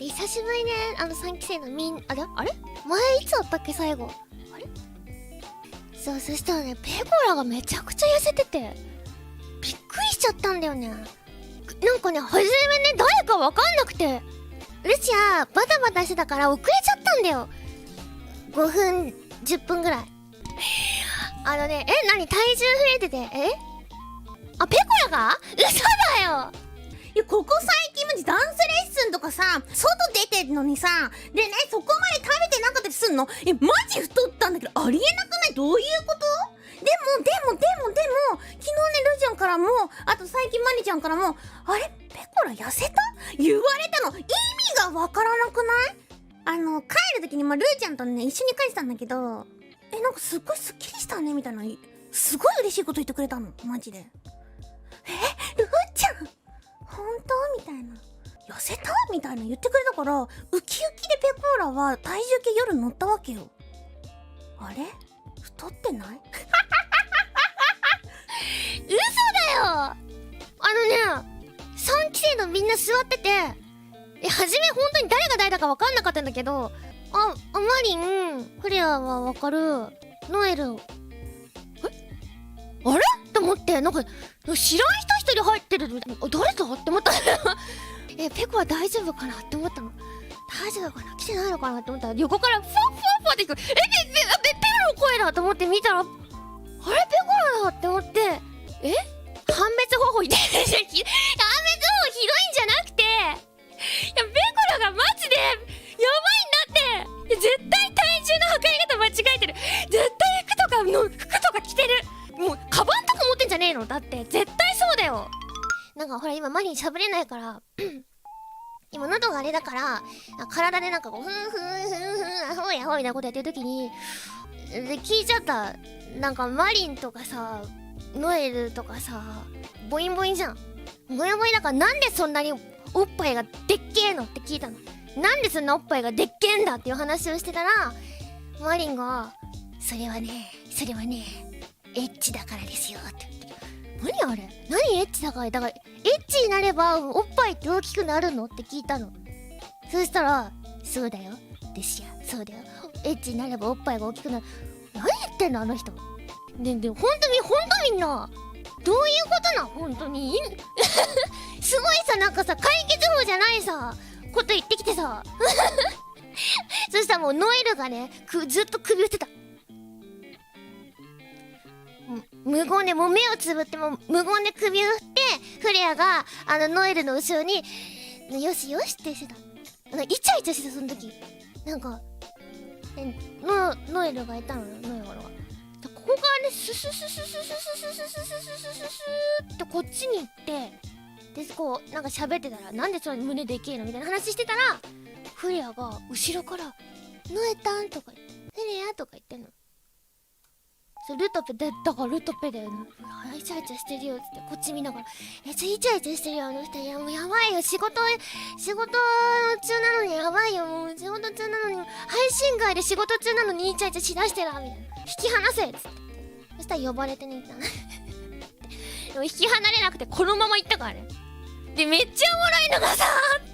で久しぶりねあの3期生のみんあれ？あれ？前いつだったっけ最後？あれ？そうそしたらねペコラがめちゃくちゃ痩せててびっくりしちゃったんだよね。なんかね初めね誰かわかんなくてルチアバタバタしてたから遅れちゃったんだよ。5分10分ぐらい。あのねえ何？体重増えててえ？あペコラが？嘘だよいや、ここ最近マジダンスレッスンとかさ、外出てんのにさ、でね、そこまで食べてなかったりすんの？え、マジ太ったんだけど、ありえなくない？どういうこと？でも、でも、でも、でも、昨日ね、ルジャンからも、あと最近マリちゃんからも、あれ？ペコラ痩せた？言われたの。意味がわからなくない？あの、帰る時に、まあ、ルーちゃんとね、一緒に帰ってたんだけど、え、なんかすっごいスッキリしたね、みたいな、すごい嬉しいこと言ってくれたの、マジで。え、本当？みたいな。痩せた？みたいな言ってくれたから、ウキウキでペコーラは体重計夜乗ったわけよ。あれ？太ってない？嘘だよ！あのね3期生のみんな座っててえ初め本当に誰が誰だか分かんなかったんだけどあマリンフレアは分かる。ノエルなんか知らん人一人入ってる誰だって思ったえペコは大丈夫かなって思ったの。大丈夫かな来てない。のかなって思ったら横からファッファッファって聞こえペペペペロの声だと思って見たらあれペコラだって思ってえ判別方法ひどい判別方法ひどいんじゃなくていやペコラがマジでやばいんだって。いや絶対体重の測り方間違えてる。絶対とか持ってんじゃねえのだって絶対そうだよ。なんかほら今マリン喋れないから 今喉があれだから体でなんかこうふんふんふんふんアホやアホみたいなことやってる時にで聞いちゃったなんかマリンとかさノエルとかさボインボインじゃんボインボインだからなんでそんなにおっぱいがでっけえのって聞いたのなんでそんなおっぱいがでっけえんだっていう話をしてたらマリンが「それはねそれはねエッチだからですよ」ってあれ何エッチだからだからエッチになればおっぱいって大きくなるの？って聞いたの。そしたら「そうだよ。ですよそうだよ。エッチになればおっぱいが大きくなる」何言ってんのあの人。でで本当に本当みんな。どういうことなん本当に。すごいさなんかさ解決法じゃないさこと言ってきてさ。そしたらもうノエルがねずっと首振ってた。無言でもう目をつぶっても無言で首を振ってフレアがあのノエルの後ろに「よしよし」ってしてた。イチャイチャしてたその時。なんかえノノエルがいたのノエルがここからねスススススススススススススってこっちに行ってでこうなんか喋ってたらなんでそれ胸でけえのみたいな話してたらフレアが後ろから「ノエタン」とか「フレア」とか言ってんのそうルトペでだからルトペで「イチャイチャしてるよ」っつってこっち見ながら「えちイチャイチャしてるよあの人いやもうやばいよ仕事仕事中なのにやばいよもう仕事中なのに配信外で仕事中なのにイチャイチャしだしてら」みたいな「引き離せ」っつって。そしたら呼ばれてねったな。でも引き離れなくてこのまま行ったからね。でめっちゃおもろいのがさーって。